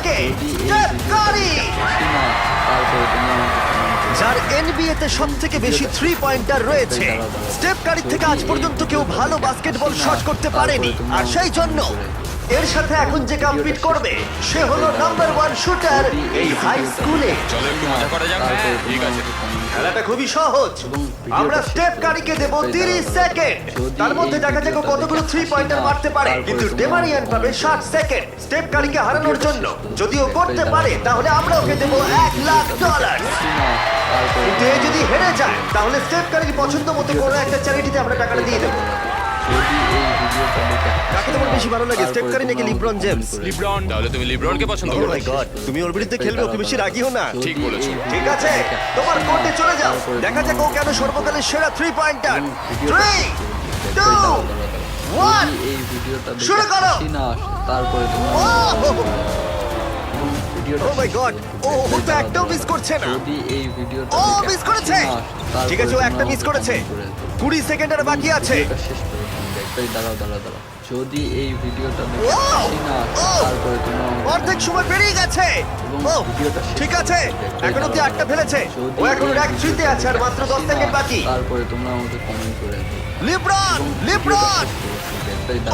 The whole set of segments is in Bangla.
থেকে। স্টেফ কারি। যার এনবিএ তে সব থেকে বেশি থ্রি পয়েন্টার রয়েছে। স্টেপ কারির থেকে আজ পর্যন্ত কেউ ভালো বাস্কেটবল শট করতে পারেনি। আর সেই জন্য এর সাথে এখন যে কম্পিট করবে, সে হলো নাম্বার ওয়ান শুটার এই হাই স্কুলে চলো একটু মজা করা যাক। ঠিক আছে। খেলাটা খুবই সহজ। আমরা স্টেপ কারিকে দেব 30 সেকেন্ড। তার মধ্যে দেখা যাক ও কতগুলো থ্রি পয়েন্টার মারতে পারে। কিন্তু ডেমারিয়ান পাবে 60 সেকেন্ড স্টেপ কারিকে হারানোর জন্য। যদি ও করতে পারে তাহলে আমরা ওকে দেব 1 লাখ ডলার কিন্তু এ যদি হেরে যায় তাহলে স্টেপ কারির পছন্দ মতো কোনো একটা চ্যারিটিতে আমরা টাকাটা দিয়ে দেবো। যদি এই ভিডিওটা দেখে কাকে তোমার বেশি ভালো লাগে স্টেপ কারি নাকি লিব্রন জেমস লিব্রন তাহলে তুমি লিব্রনকে পছন্দ করো। মাই গড তুমি ওর বিরুদ্ধে খেলবে ওকে বেশি রাগিও না। ঠিক বলেছ। ঠিক আছে তোমার কোর্টে চলে যাও। দেখা যাক ও কেন সর্বকালের সেরা three pointer three two one এই ভিডিওটা শুরু করো। না তারপরে তুমি ও মাই গড ও ও তো একটাও মিস করছে না। যদি এই ভিডিওটা ও মিস করেছে। ঠিক আছে ও একটা মিস করেছে। comment করে দিও। কুড়ি সেকেন্ড আর বাকি আছে। দেখবে দাঁড়াও দাঁড়াও দাঁড়াও। যদি এই ভিডিওটা দেখে না! তারপরে তুমি অর্ধেক সময় পেরিয়ে গেছে। ভিডিওটা ঠিক আছে। এখন অব্দি আটটা ফেলেছে। ও এখন এই র্যাঙ্ক থ্রিতে আছে আর মাত্র দশ সেকেন্ড বাকি। তারপরে তোমরা আমাকে কমেন্ট করে লিব্রন লিব্রন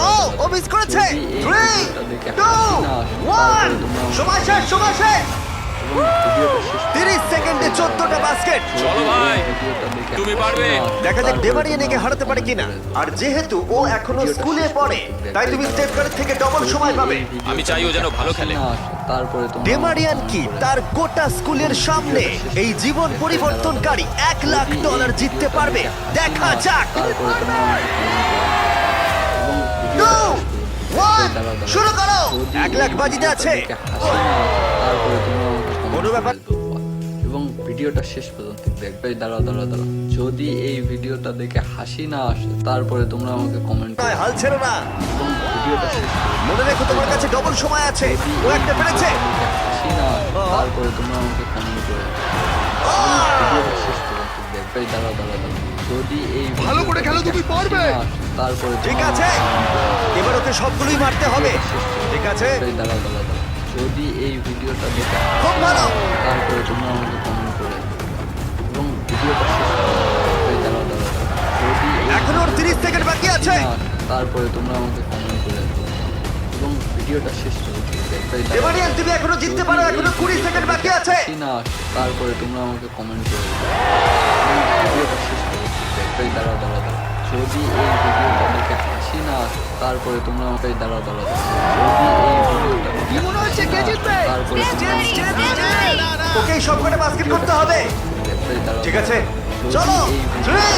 ও ও মিস করেছে। যদি এই থ্রি ভিডিওটা দেখে টু হাসি না আসে, ওয়ান তারপরে তোমরা আমাকে সময় শেষ সময় শেষ। এবং ভিডিওটা শেষ করে তিরিশ সেকেন্ডে চোদ্দটা বাস্কেট চলো ভাই তুমি পারবে। দেখা যাক ডেমারিয়ান একে হারাতে পারে কিনা আর যেহেতু ও এখনও স্কুলে পড়ে তাই তুমি স্টেপ কার্ড থেকে ডবল সময় পাবে আমি চাই ও যেন ভালো খেলে। তারপরে ডেমারিয়ান কি তার গোটা স্কুলের সামনে এই জীবন পরিবর্তনকারী এক লাখ ডলার জিততে পারবে দেখা যাক। শুরু করো এক লাখ বাজিতে আছে তারপরে তোমরা ব্যাপার? এবং ভিডিওটা শেষ পর্যন্ত দেখবে। দাঁড়াও দাঁড়াও দাঁড়াও। যদি এই ভিডিওটা দেখে হাসি না আসে তারপরে তোমরা আমাকে কমেন্ট নয় হাল ছেড়ো না। এবং ভিডিওটা শেষ মনে রেখো তোমার কাছে ডবল সময় আছে। ও একটা পেরেছে। হাসি না আসে, তারপরে তোমরা আমাকে কমেন্ট করে। ভিডিওটা শেষ পর্যন্ত দেখবে। দাঁড়াও দাঁড়াও দাঁড়াও। যদি এই ভালো করে খেলো, তুমি পারবে। তারপরে ঠিক আছে। এবার ওকে সবগুলোই মারতে হবে। ঠিক আছে। দাঁড়াও দাঁড়াও। যদি এই ভিডিওটা দেখে খুব ভালো। তারপরে তোমরা আমাকে কমেন্ট করে। এবং ভিডিওটা শেষ করে দাঁড়াও দাঁড়াও এখন ওর তিরিশ সেকেন্ড বাকি আছে তারপরে তোমরা আমাকে কমেন্ট করে। এবং ভিডিওটা শেষ করে। ডেমারিয়ান তুমি এখনও জিততে পারো এখনও কুড়ি সেকেন্ড বাকি আছে না তারপরে তোমরা আমাকে কমেন্ট করে ভিডিওটা শেষ করে। দাঁড়াও দাঁড়াও দাঁড়াও। যদি এই ভিডিওটা দেখে হাসি না তারপরে তোমরা আমাকে দাঁড়াও দাঁড়া যদি এই ভিডিওটা কি মনে হচ্ছে? কে জিতবে? তারপরে ওকে সব করে বাস্কেট করতে হবে। ঠিক আছে। চলো। 3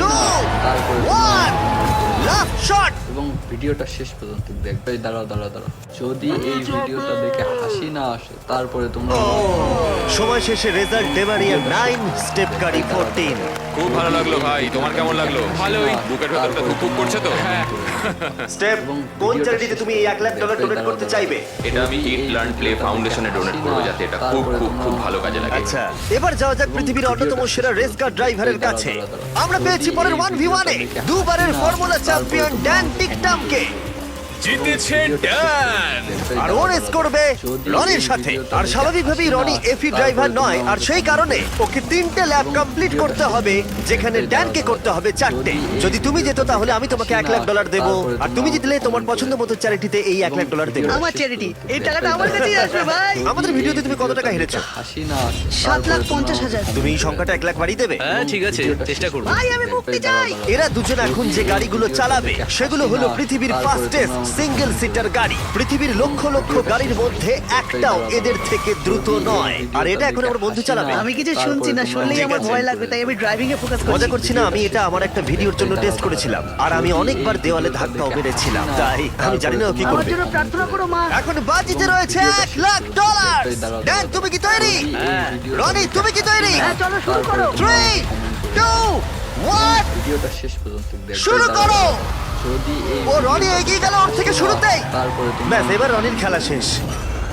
2 1 এবং ভিডিওটা শেষ পর্যন্ত দেখবে। দাঁড়াও দাঁড়াও দাঁড়াও। যদি এই ভিডিওটা দেখে হাসি না আসে তারপরে তোমরা সময় শেষে রেজাল্ট স্টেপ খুব ভালো লাগল ভাই তোমার কেমন লাগল? ভালোই। বুকের ভেতরটা করছে তো? স্টেপ হ্যাঁ। কোন তুমি এই লাখ ডোনেট করতে চাইবে? এটা আমি ইট লার্ন প্লে ফাউন্ডেশনে ডোনেট যাতে এটা খুব খুব খুব ভালো কাজে লাগে। আচ্ছা এবার যাওয়া যাক পৃথিবীর অন্যতম সেরা রেস কার ড্রাইভারের কাছে। আমরা পেয়েছি পরের 1v1 এ দুবারের formula চ্যাম্পিয়ন ড্যান টিকটামকে জিতেছে ড্যান আর ও রেস করবে রনির সাথে। আর স্বাভাবিকভাবেই রনি এফি ড্রাইভার নয়। আর সেই কারণে ওকে তিনটে ল্যাব কমপ্লিট করতে হবে যেখানে ড্যানকে করতে হবে চারটে। যদি তুমি যেত তাহলে আমি তোমাকে এক লাখ ডলার দেবো। আর তুমি জিতলে তোমার পছন্দ মতো চ্যারিটিতে এই এক লাখ ডলার দেবো। আমার charity। এই টাকাটা আমার কাছেই আসবে, ভাই। আমাদের ভিডিওতে তুমি কত টাকা হেরেছো? হাসি না সাত লাখ পঞ্চাশ হাজার। তুমি এই সংখ্যাটা এক লাখ বাড়িয়ে দেবে। হ্যাঁ ঠিক আছে চেষ্টা করব। ভাই, আমি মুক্তি চাই। এরা দুজন এখন যে গাড়িগুলো চালাবে সেগুলো হলো পৃথিবীর ফাস্টেস্ট সিঙ্গেল সিটার গাড়ি। পৃথিবীর লক্ষ লক্ষ গাড়ির মধ্যে একটাও এদের থেকে দ্রুত নয়। আর এটা এখন আমার বন্ধু চালাবে। আমি কিছু শুনছি না শুনলেই আমার ভয় লাগবে তাই আমি ড্রাইভিং এ ফোকাস করছি। মজা করছি না আমি এটা আমার একটা ভিডিওর জন্য টেস্ট করেছিলাম। আর আমি অনেকবার দেওয়ালে ধাক্কাও মেরেছিলাম তাই আমি জানি না ও কি আমার করবে। জন্য প্রার্থনা করো মা। এখন বাজিতে রয়েছে এক লাখ ডলার ড্যান তুমি কি তৈরি? রনি তুমি কি তৈরি? হ্যাঁ চলো শুরু করো। থ্রি টু ওয়ান ভিডিওটা শেষ পর্যন্ত দেখবে, শুরু করো। যদি এই ও রনি এগিয়ে গেল ওর থেকে শুরুতেই। তারপরে ব্যাস এবার রনির খেলা শেষ।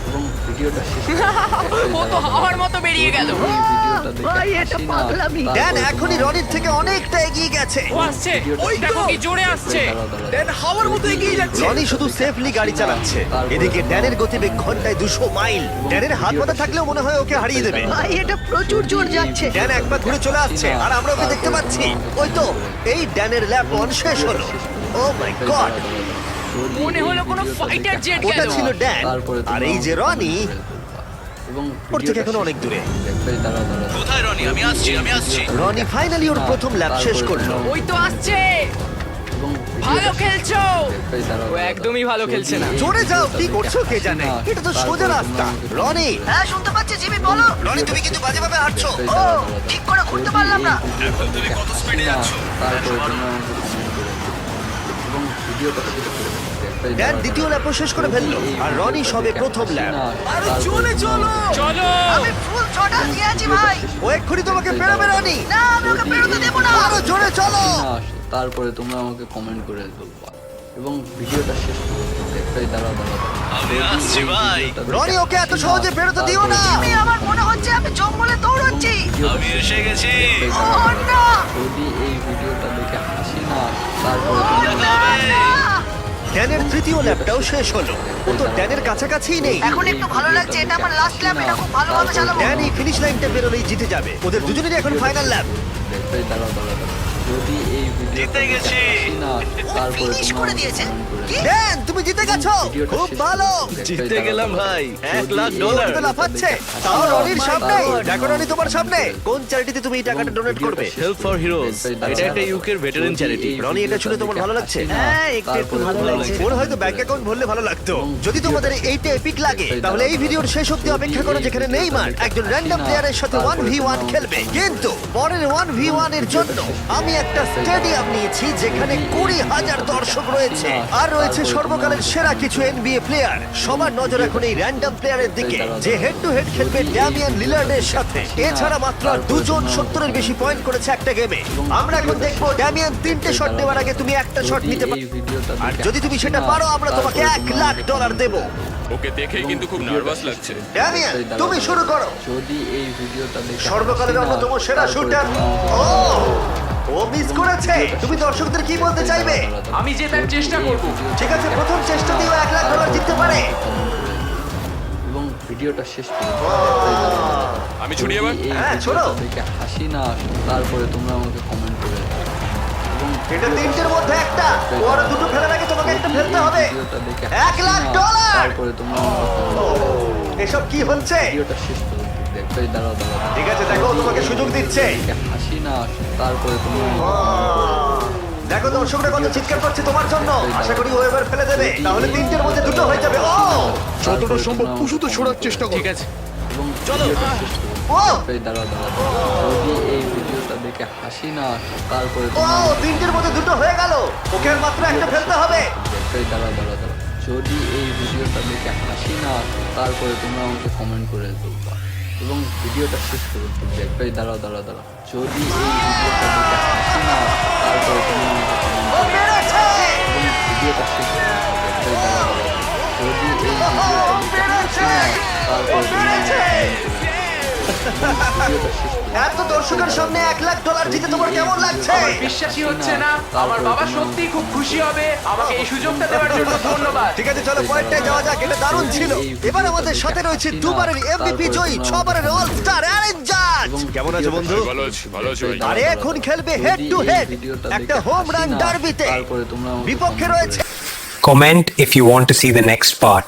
এবং ভিডিওটা শেষ ও তো হাওয়ার মতো বেরিয়ে গেল। ভাই, এটা পাগলামি। ড্যান এখনই রনির থেকে অনেকটা এগিয়ে গেছে। ও আসছে। ওই দেখো কি জোরে আসছে। ড্যান হাওয়ার মতো এগিয়ে যাচ্ছে। রনি শুধু সেফলি গাড়ি চালাচ্ছে। এদিকে ড্যানের গতিবেগ ঘন্টায় দুশো মাইল। ড্যানের হাত পাতা থাকলেও মনে হয় ওকে হারিয়ে দেবে। ভাই এটা প্রচুর জোর যাচ্ছে। ড্যান একবার ঘুরে চলে আসছে আর আমরা ওকে দেখতে পাচ্ছি। ওই তো এই ড্যানের ল্যাপ ওয়ান শেষ হলো। ও মাই গড মনে হলো কোনো jet ওটা গেল। ছিল ড্যান আর এই যে রনি এবং ওর থেকে এখন অনেক দূরে। কোথায় রনি আমি আসছি আমি আসছি। রনি ফাইনালি ওর প্রথম ল্যাপ শেষ করল। ওই তো আসছে। ভালো খেলছো। ও একদমই ভালো খেলছে না। জোরে যাও কি করছ কে জানে? এটা তো সোজা রাস্তা। রনি হ্যাঁ শুনতে পাচ্ছি জিমি বলো। রনি তুমি কিন্তু বাজে ভাবে হাঁটছো ও ঠিক করে ঘুরতে পারলাম না। এখন তুমি কত স্পিডে যাচ্ছ? তারপরে এবং ভিডিওটা শেষ করে একটাই ড্যান দ্বিতীয় ল্যাপও শেষ করে ফেলল আর রনি সবে প্রথম ল্যাপ আরে চলে চলো! চলো! আমি ফুল ছটা দিয়ে আছি ভাই। ও এক্ষুনি তোমাকে পেরোবে রনি। না আমি ওকে বেরোতে দেবো না। আরও জোরে চলো! তারপরে তোমরা আমাকে কমেন্ট করে বলবা। এবং ভিডিওটা শেষ করে। দিও। একটাই দাঁড়া দাঁড়া আমি আসছি ভাই। রনি ওকে এত সহজে বেরোতে দিও না! জিমি আমার মনে হচ্ছে আমি জঙ্গলে দৌড়চ্ছি। আমি এসে গেছি। ও না যদি এই ভিডিওটা দেখে ড্যানের তৃতীয় ল্যাপটাও শেষ হলো। ও তো ড্যানের কাছাকাছিই নেই। এখন একটু ভালো লাগছে এটা আমার লাস্ট ল্যাপ এটা খুব ভালোভাবে চালাবো। ড্যান এই ফিনিশ লাইনটা বেরোলেই জিতে যাবে। ওদের দুজনেরই এখন ফাইনাল ল্যাপ যদি জিতে গেছি। তারপরে finish করে দিয়েছে? ড্যান তুমি জিতে গেছো। খুব ভালো। জিতে গেলাম ভাই, এক যদি লাখ ডলার। তো লাফাচ্ছে। তাও রনির সামনে দেখো রনি তোমার সামনে। কোন চ্যারিটিতে তুমি এই টাকাটা ডোনেট করবে? হেল্প ফর হিরোজ এটা একটা ইউকের ভেটারেন চ্যারিটি রনি, এটা শুনে তোমার ভালো লাগছে? হ্যাঁ, একটু একটু ভালো লাগছে। ওর হয়তো ব্যাংক অ্যাকাউন্ট ভরলে ভালো লাগতো। যদি তোমাদের এইটা এপিক লাগে তাহলে এই ভিডিওর শেষ অব্দি অপেক্ষা করো যেখানে নেইমার। একজন র্যান্ডম প্লেয়ারের সাথে ওয়ান ভি ওয়ান খেলবে। কিন্তু পরের ওয়ান ভি ওয়ানের জন্য আমি একটা স্টেডিয়াম নিয়েছি যেখানে কুড়ি হাজার দর্শক রয়েছে। আর রয়েছে সর্বকালের সেরা কিছু এনবিএ প্লেয়ার সবার নজর এখন এই র্যান্ডম প্লেয়ারের দিকে যে হেড টু হেড খেলবে ড্যামিয়ান লিলার্ডের সাথে। এছাড়া মাত্র আর দুজন সত্তরের বেশি পয়েন্ট করেছে একটা গেমে আমরা এখন দেখব ড্যামিয়ান তিনটে শট নেওয়ার আগে তুমি একটা শট নিতে পারো। আর যদি তুমি সেটা পারো আমরা তোমাকে এক লাখ ডলার দেবো। ওকে দেখেই কিন্তু খুব নার্ভাস লাগছে। ড্যামিয়ান তুমি শুরু করো। যদি এই ভিডিওটা দেখে সর্বকালের অন্যতম সেরা শুটার ও ও মিস করেছে তুমি দর্শকদের কি বলতে চাইবে। আমি জেতার চেষ্টা করব ঠিক আছে প্রথম এক লাখ ডলার জিততে পারে এবং ভিডিওটা শেষ। আমি ছুটি এবার হ্যাঁ, ছোড়ো। হাসি না তারপরে তোমরা আমাকে কমেন্ট করে এটা তিনটের মধ্যে একটা ও দুটো ফেলার আগে তোমাকে একটা ফেলতে হবে এক লাখ ডলার! তারপরে তোমরা। এসব কি হচ্ছে ভিডিওটা শেষ করে দাও। একটাই দাঁড়া দাঁড়া দাঁড়া। ঠিক আছে দেখো তোমাকে সুযোগ দিচ্ছে না তারপরে দাও। দেখো দর্শকরা কত চিৎকার করছে তোমার জন্য। আশা করি ও এবার ফেলে দেবে। তাহলে তিনটের মধ্যে দুটো হয়ে যাবে। ও! যতটা সম্ভব উঁচুতে সরার চেষ্টা করো। ঠিক আছে। এবং দাও। ও! দাঁড়া দাঁড়া। যদি এই ভিডিওটা দেখে হাসি না তারপরে ও তোমরা আমাকে তিনটের মধ্যে দুটো হয়ে গেল। ওকে মাত্র একটা ফেলতে হবে। দাঁড়া দাঁড়া দাঁড়া যদি এই ভিডিওটা দেখে হাসি না তারপরে তোমরা আমাকে কমেন্ট করে বলবা এবং ভিডিওটা শেষ দিবে একটাই দাঁড়া দাঁড়া দাঁড়া যদি এই ভিডিওটা দেখে হাসি না তারপরে এবং ভিডিওটা শেষ করে দিবে দাঁড়া দাঁড়া দাঁড়া যদি এই ভিডিওটা দেখে হাসি না তারপরে এত দর্শকের সামনে এক লাখ ডলার জিতে তোমার কেমন লাগছে? বিশ্বাসই হচ্ছে না। আমার বাবা সত্যিই খুব খুশি হবে। আমাকে এই সুযোগটা দেওয়ার জন্য ধন্যবাদ। ঠিক আছে চলো পয়েন্টটাই যাওয়া যাক। এটা দারুণ ছিল। এবার আমাদের সাথে রয়েছে দুবারের এমভিপি জয়ী ছবারের অল স্টার অ্যারেঞ্জ জাজ কেমন আছো বন্ধু? ভালো আছি ভালো আছি আরে এখন খেলবে হেড টু হেড একটা হোম রান ডার্বিতে বিপক্ষে রয়েছে Comment if you want to see the next part.